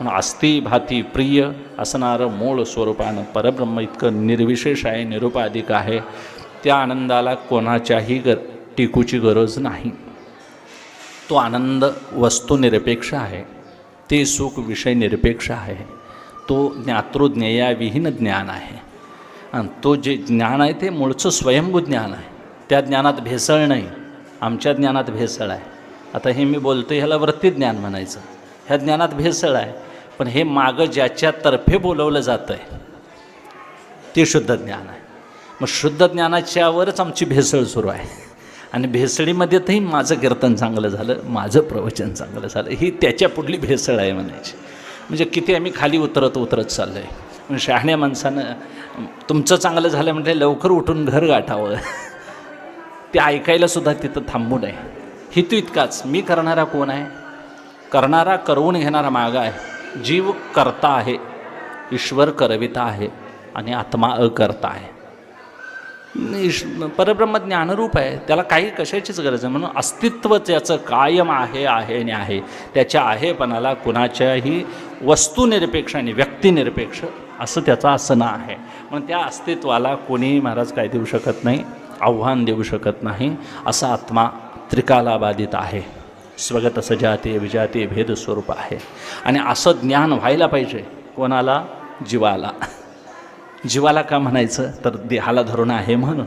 म्हणून अस्ति भाती प्रिय असणारं मूळ स्वरूपानं परब्रह्म इतकं निर्विशेष आहे निरुपाधिक आहे. त्या आनंदाला कोणाच्याही गर टिकूची गरज नाही. तो आनंद वस्तुनिरपेक्ष आहे ते सुख विषय निरपेक्ष आहे. तो ज्ञातृज्ञेयाविहीन ज्ञान आहे. आणि तो जे ज्ञान आहे ते मूळचं स्वयंभू ज्ञान आहे. त्या ज्ञानात भेसळ नाही आमच्या ज्ञानात भेसळ आहे. आता हे मी बोलतो ह्याला वृत्ती ज्ञान म्हणायचं. ह्या ज्ञानात भेसळ आहे. पण हे मागं ज्याच्यातर्फे बोलवलं जातं आहे ते शुद्ध ज्ञान आहे. मग शुद्ध ज्ञानाच्यावरच आमची भेसळ सुरू आहे. आणि भेसळीमध्ये तरी माझं कीर्तन चांगलं झालं माझं प्रवचन चांगलं झालं ही त्याच्या पुढली भेसळ आहे म्हणायची. म्हणजे किती आम्ही खाली उतरत उतरत चाललो आहे म्हणजे शहाण्या माणसानं तुमचं चांगलं झालं म्हणजे लवकर उठून घर गाठावं. ते ऐकायला सुद्धा तिथं थांबू नये. हेतू इतकाच. मी करणारा कोण आहे? करणारा करवून घेणारा मार्ग आहे. जीव करता आहे ईश्वर करविता आहे आणि आत्मा अकर्ता आहे. परब्रह्म ज्ञानरूप आहे. त्याला काही कशाचीच गरज आहे म्हणून अस्तित्व त्याचं कायम आहे आहे आणि आहे. त्याच्या आहेपणाला कुणाच्याही वस्तुनिरपेक्ष आणि व्यक्तिनिरपेक्ष असं त्याचं ना आहे. म्हणून त्या अस्तित्वाला कोणीही महाराज काय देऊ शकत नाही? आव्हान देऊ शकत नाही. असा आत्मा त्रिकालाबाधित आहे. स्वगत सजातीय विजातीय भेद स्वरूप आहे. आणि असं ज्ञान व्हायला पाहिजे. कोणाला? जीवाला. जीवाला का म्हणायचं? तर देहाला धरून आहे म्हणून.